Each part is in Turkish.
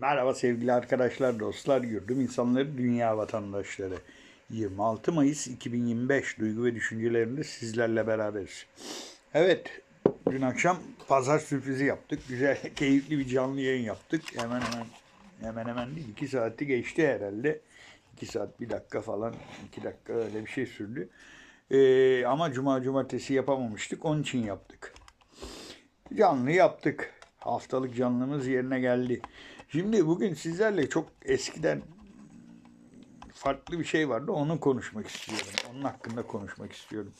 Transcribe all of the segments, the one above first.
Merhaba sevgili arkadaşlar, dostlar, yurdum insanları, dünya vatandaşları. 26 Mayıs 2025 duygu ve düşüncelerimde sizlerle beraberiz. Evet, dün akşam pazar sürprizi yaptık. Güzel, keyifli bir canlı yayın yaptık. Hemen hemen, hemen hemen değil, 2 saati geçti herhalde. 2 saat 1 dakika falan, 2 dakika öyle bir şey sürdü. Ee, ama cuma cumartesi yapamamıştık, onun için yaptık. Canlı yaptık. Haftalık canlımız yerine geldi. Şimdi bugün sizlerle çok eskiden farklı bir şey vardı. Onu konuşmak istiyorum. Onun hakkında konuşmak istiyorum.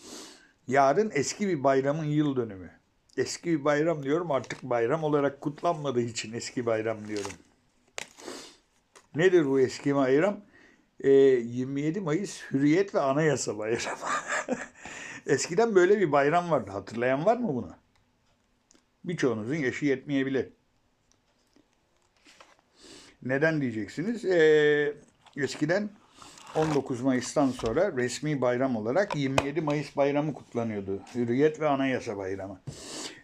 Yarın eski bir bayramın yıl dönümü. Eski bir bayram diyorum artık bayram olarak kutlanmadığı için eski bayram diyorum. Nedir bu eski bayram? Ee, 27 Mayıs Hürriyet ve Anayasa Bayramı. Eskiden böyle bir bayram vardı. Hatırlayan var mı bunu? Birçoğunuzun yaşı yetmeyebilir. Neden diyeceksiniz? Ee, eskiden 19 Mayıs'tan sonra resmi bayram olarak 27 Mayıs bayramı kutlanıyordu. Hürriyet ve Anayasa Bayramı.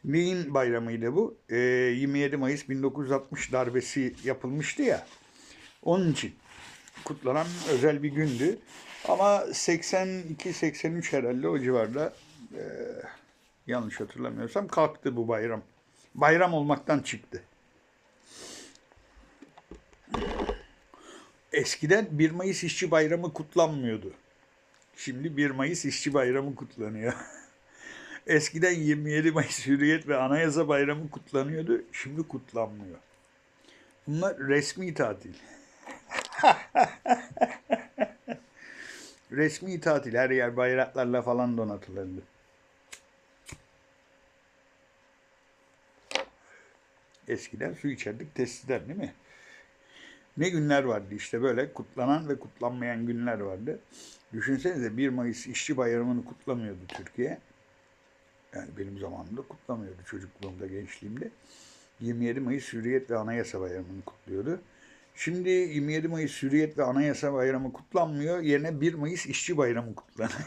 Neyin bayramıydı bu? Ee, 27 Mayıs 1960 darbesi yapılmıştı ya. Onun için kutlanan özel bir gündü. Ama 82-83 herhalde o civarda e, yanlış hatırlamıyorsam kalktı bu bayram. Bayram olmaktan çıktı. Eskiden 1 Mayıs İşçi Bayramı kutlanmıyordu. Şimdi 1 Mayıs İşçi Bayramı kutlanıyor. Eskiden 27 Mayıs Hürriyet ve Anayasa Bayramı kutlanıyordu. Şimdi kutlanmıyor. Bunlar resmi tatil. resmi tatil. Her yer bayraklarla falan donatılırdı. Eskiden su içerdik testiden değil mi? Ne günler vardı işte böyle kutlanan ve kutlanmayan günler vardı. Düşünsenize 1 Mayıs İşçi Bayramı'nı kutlamıyordu Türkiye. Yani benim zamanımda kutlamıyordu çocukluğumda, gençliğimde. 27 Mayıs Hürriyet ve Anayasa Bayramı'nı kutluyordu. Şimdi 27 Mayıs Hürriyet ve Anayasa Bayramı kutlanmıyor. Yerine 1 Mayıs İşçi Bayramı kutlanıyor.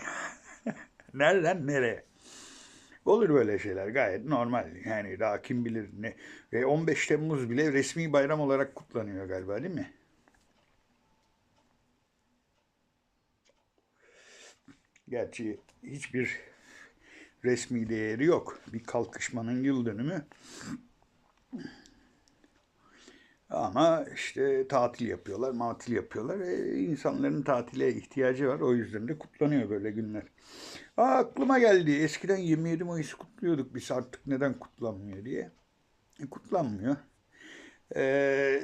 Nereden nereye? Olur böyle şeyler gayet normal. Yani daha kim bilir ne. Ve 15 Temmuz bile resmi bayram olarak kutlanıyor galiba değil mi? Gerçi hiçbir resmi değeri yok. Bir kalkışmanın yıl dönümü. Ama işte tatil yapıyorlar, matil yapıyorlar. E, insanların tatile ihtiyacı var. O yüzden de kutlanıyor böyle günler. Aa, aklıma geldi. Eskiden 27 Mayıs kutluyorduk biz artık neden kutlanmıyor diye. E, kutlanmıyor. E,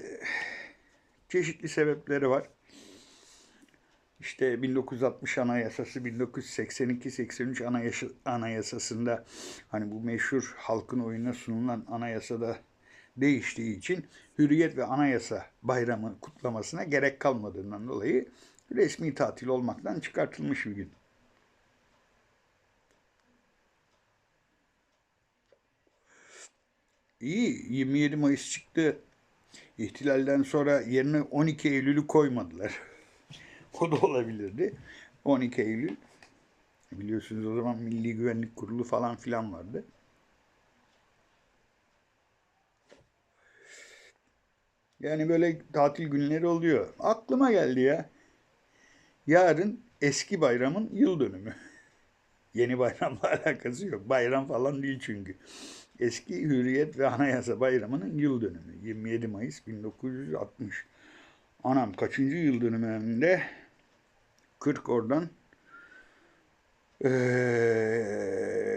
çeşitli sebepleri var. İşte 1960 Anayasası, 1982-83 anayasa, Anayasası'nda hani bu meşhur halkın oyuna sunulan anayasada değiştiği için Hürriyet ve Anayasa Bayramı kutlamasına gerek kalmadığından dolayı resmi tatil olmaktan çıkartılmış bir gün. İyi 27 Mayıs çıktı. İhtilalden sonra yerine 12 Eylül'ü koymadılar. o da olabilirdi. 12 Eylül biliyorsunuz o zaman Milli Güvenlik Kurulu falan filan vardı. Yani böyle tatil günleri oluyor. Aklıma geldi ya. Yarın eski bayramın yıl dönümü. Yeni bayramla alakası yok. Bayram falan değil çünkü. Eski Hürriyet ve Anayasa Bayramı'nın yıl dönümü. 27 Mayıs 1960. Anam kaçıncı yıl dönümünde 40 oradan ee,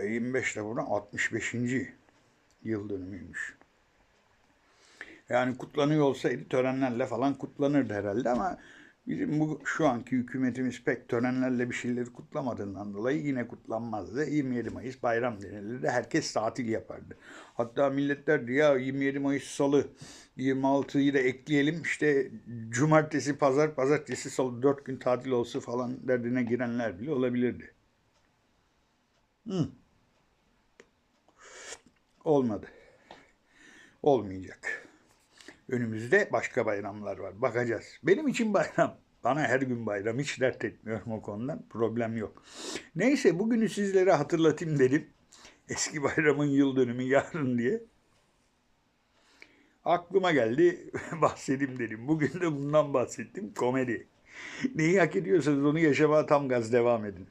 25 de buradan 65. yıl dönümüymüş. Yani kutlanıyor olsaydı törenlerle falan kutlanırdı herhalde ama bizim bu şu anki hükümetimiz pek törenlerle bir şeyleri kutlamadığından dolayı yine kutlanmazdı. 27 Mayıs bayram denilirdi. Herkes tatil yapardı. Hatta milletler ya 27 Mayıs salı 26'yı da ekleyelim işte cumartesi, pazar, pazartesi, salı 4 gün tatil olsun falan derdine girenler bile olabilirdi. Hı. Olmadı. Olmayacak. Önümüzde başka bayramlar var. Bakacağız. Benim için bayram. Bana her gün bayram. Hiç dert etmiyorum o konudan. Problem yok. Neyse bugünü sizlere hatırlatayım dedim. Eski bayramın yıl dönümü yarın diye. Aklıma geldi bahsedeyim dedim. Bugün de bundan bahsettim. Komedi. Neyi hak ediyorsanız onu yaşamaya tam gaz devam edin.